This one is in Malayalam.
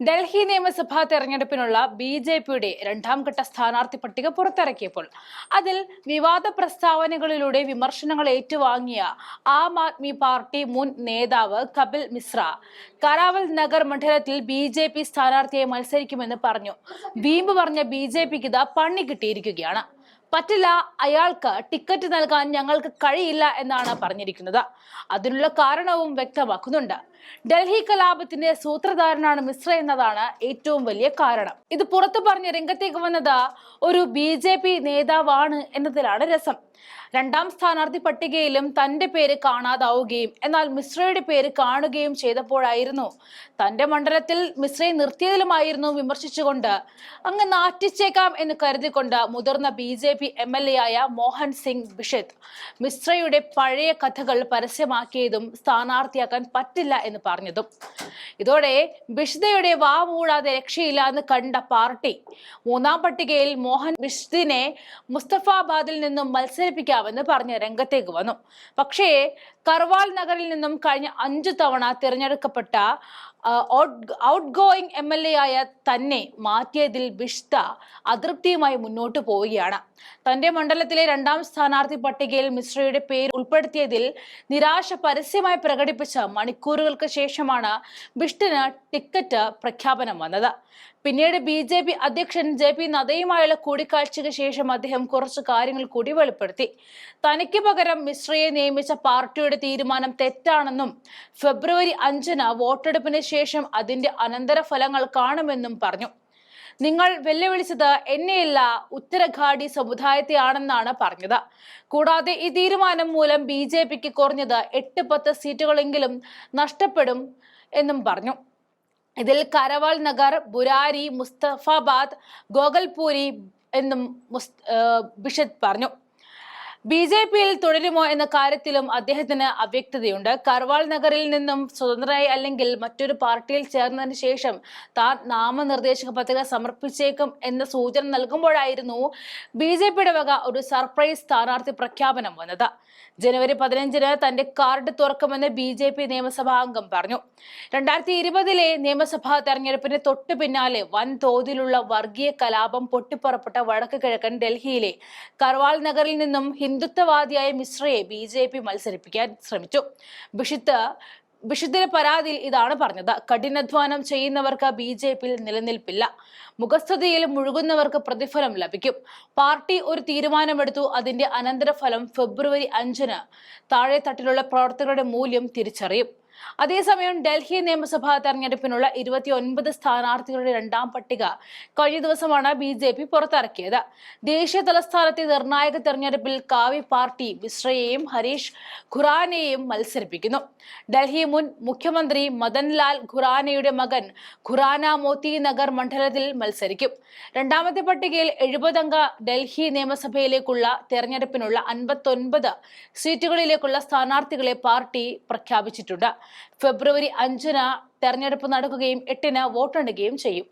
ഡൽഹി നിയമസഭാ തെരഞ്ഞെടുപ്പിനുള്ള ബി ജെ പിയുടെ രണ്ടാം ഘട്ട സ്ഥാനാർത്ഥി പട്ടിക പുറത്തിറക്കിയപ്പോൾ അതിൽ വിവാദ പ്രസ്താവനകളിലൂടെ വിമർശനങ്ങൾ ഏറ്റുവാങ്ങിയ ആം ആദ്മി പാർട്ടി മുൻ നേതാവ് കപിൽ മിശ്ര കരാവൽ നഗർ മണ്ഡലത്തിൽ ബി ജെ പി സ്ഥാനാർത്ഥിയെ മത്സരിക്കുമെന്ന് പറഞ്ഞു. വീമ്പ് പറഞ്ഞ ബി ജെ പിക്ക് ഇതാ പണി കിട്ടിയിരിക്കുകയാണ്. പറ്റില്ല അയാൾക്ക് ടിക്കറ്റ് നൽകാൻ ഞങ്ങൾക്ക് കഴിയില്ല എന്നാണ് പറഞ്ഞിരിക്കുന്നത്. അതിനുള്ള കാരണവും വ്യക്തമാക്കുന്നുണ്ട്. ഡൽഹി കലാപത്തിന്റെ സൂത്രധാരനാണ് മിശ്ര എന്നതാണ് ഏറ്റവും വലിയ കാരണം. ഇത് പുറത്തു പറഞ്ഞ് രംഗത്തേക്ക് വന്നത് ഒരു ബി നേതാവാണ് എന്നതിലാണ് രസം. രണ്ടാം സ്ഥാനാർത്ഥി പട്ടികയിലും തന്റെ പേര് കാണാതാവുകയും എന്നാൽ മിശ്രയുടെ പേര് കാണുകയും ചെയ്തപ്പോഴായിരുന്നു തന്റെ മണ്ഡലത്തിൽ മിശ്രയെ നിർത്തിയതിലുമായിരുന്നു വിമർശിച്ചുകൊണ്ട് അങ്ങ് നാറ്റിച്ചേക്കാം എന്ന് കരുതിക്കൊണ്ട് മുതിർന്ന B J P M L A ആയ മോഹൻ സിംഗ് ബിഷത്ത് മിശ്രയുടെ പഴയ കഥകൾ പരസ്യമാക്കിയതും സ്ഥാനാർത്ഥിയാക്കാൻ പറ്റില്ല എന്ന് പറഞ്ഞതും. ഇതോടെ ബിഷ്ദയുടെ വാ മൂടാതെ രക്ഷയില്ല എന്ന് കണ്ട പാർട്ടി മൂന്നാം പട്ടികയിൽ മോഹൻ ബിഷ്തിനെ മുസ്തഫാബാദിൽ നിന്നും മത്സരിപ്പിക്കാമെന്ന് പറഞ്ഞ് രംഗത്തേക്ക് വന്നു. പക്ഷേ കർവാൾ നഗറിൽ നിന്നും കഴിഞ്ഞ അഞ്ചു തവണ തിരഞ്ഞെടുക്കപ്പെട്ട outgoing M L A ആയ തന്നെ മാറ്റിയതിൽ ബിഷ്ത അതൃപ്തിയുമായി മുന്നോട്ട് പോവുകയാണ്. തന്റെ മണ്ഡലത്തിലെ രണ്ടാം സ്ഥാനാർത്ഥി പട്ടികയിൽ മിശ്രയുടെ പേര് ഉൾപ്പെടുത്തിയതിൽ നിരാശ പരസ്യമായി പ്രകടിപ്പിച്ച മണിക്കൂറുകൾക്ക് ശേഷമാണ് ബിഷ്ടിന് ടിക്കറ്റ് പ്രഖ്യാപനം വന്നത്. പിന്നീട് ബി ജെ പി അധ്യക്ഷൻ ജെ പി നദ്ദയുമായുള്ള കൂടിക്കാഴ്ചയ്ക്ക് ശേഷം അദ്ദേഹം കുറച്ച് കാര്യങ്ങൾ കൂടി വെളിപ്പെടുത്തി. തനിക്ക് പകരം മിശ്രയെ നിയമിച്ച പാർട്ടിയുടെ തീരുമാനം തെറ്റാണെന്നും ഫെബ്രുവരി അഞ്ചിന് വോട്ടെടുപ്പിന് അതിന്റെ അനന്തരഫലങ്ങൾ കാണുമെന്നും പറഞ്ഞു. നിങ്ങൾ വെല്ലുവിളിച്ചത് എന്നെയല്ല ഉത്തരഘാടി സമുദായത്തെയാണെന്നാണ് പറഞ്ഞത്. കൂടാതെ ഈ തീരുമാനം മൂലം ബി ജെ പിക്ക് കുറഞ്ഞത് എട്ട് പത്ത് സീറ്റുകളെങ്കിലും നഷ്ടപ്പെടും എന്നും പറഞ്ഞു. ഇതിൽ കരവാൾ നഗർ ബുരാരി മുസ്തഫാബാദ് ഗോഗൽപൂരി എന്നും മുസ് ബിഷത്ത് പറഞ്ഞു. ബി ജെ പിയിൽ തുടരുമോ എന്ന കാര്യത്തിലും അദ്ദേഹത്തിന് അവ്യക്തതയുണ്ട്. കർവാൾ നഗറിൽ നിന്നും സ്വതന്ത്രമായി അല്ലെങ്കിൽ മറ്റൊരു പാർട്ടിയിൽ ചേർന്നതിന് ശേഷം താൻ നാമനിർദ്ദേശക പത്രിക സമർപ്പിച്ചേക്കും എന്ന സൂചന നൽകുമ്പോഴായിരുന്നു ബി ജെ പിയുടെ വക ഒരു സർപ്രൈസ് സ്ഥാനാർത്ഥി പ്രഖ്യാപനം വന്നത്. ജനുവരി പതിനഞ്ചിന് തന്റെ കാർഡ് തുറക്കുമെന്ന് ബി ജെ പി നിയമസഭാ അംഗം പറഞ്ഞു. രണ്ടായിരത്തി ഇരുപതിലെ നിയമസഭാ തെരഞ്ഞെടുപ്പിന് തൊട്ടു പിന്നാലെ വൻതോതിലുള്ള വർഗീയ കലാപം പൊട്ടിപ്പുറപ്പെട്ട വടക്ക് കിഴക്കൻ ഡൽഹിയിലെ കർവാൾ നഗറിൽ നിന്നും ഹിന്ദുത്വവാദിയായ മിശ്രയെ ബി ജെ പി മത്സരിപ്പിക്കാൻ ശ്രമിച്ചു. ബിഷിത്ത് ബിഷുദ്ധിന്റെ പരാതിയിൽ ഇതാണ് പറഞ്ഞത്. കഠിനാധ്വാനം ചെയ്യുന്നവർക്ക് ബി ജെ പിയിൽ നിലനിൽപ്പില്ല. മുഖസ്ഥിതിയിൽ മുഴുകുന്നവർക്ക് പ്രതിഫലം ലഭിക്കും. പാർട്ടി ഒരു തീരുമാനമെടുത്തു. അതിന്റെ അനന്തരഫലം ഫെബ്രുവരി അഞ്ചിന് താഴെ തട്ടിലുള്ള പ്രവർത്തകരുടെ മൂല്യം തിരിച്ചറിയും. അതേസമയം ഡൽഹി നിയമസഭാ തെരഞ്ഞെടുപ്പിനുള്ള ഇരുപത്തി ഒൻപത് സ്ഥാനാർത്ഥികളുടെ രണ്ടാം പട്ടിക കഴിഞ്ഞ ദിവസമാണ് ബി ജെ പി പുറത്തിറക്കിയത്. ദേശീയ തലസ്ഥാനത്തെ നിർണായക തെരഞ്ഞെടുപ്പിൽ കാവി പാർട്ടി മിശ്രയെയും ഹരീഷ് ഖുറാനെയും മത്സരിപ്പിക്കുന്നു. ഡൽഹി മുൻ മുഖ്യമന്ത്രി മദൻലാൽ ഖുറാനയുടെ മകൻ ഖുറാന മോത്തി നഗർ മണ്ഡലത്തിൽ മത്സരിക്കും. രണ്ടാമത്തെ പട്ടികയിൽ എഴുപതംഗ ഡൽഹി നിയമസഭയിലേക്കുള്ള തെരഞ്ഞെടുപ്പിനുള്ള അൻപത്തൊൻപത് സീറ്റുകളിലേക്കുള്ള സ്ഥാനാർത്ഥികളെ പാർട്ടി പ്രഖ്യാപിച്ചിട്ടുണ്ട്. ഫെബ്രുവരി അഞ്ചിന് തെരഞ്ഞെടുപ്പ് നടക്കുകയും എട്ടിന് വോട്ടെണ്ണുകയും ചെയ്യും.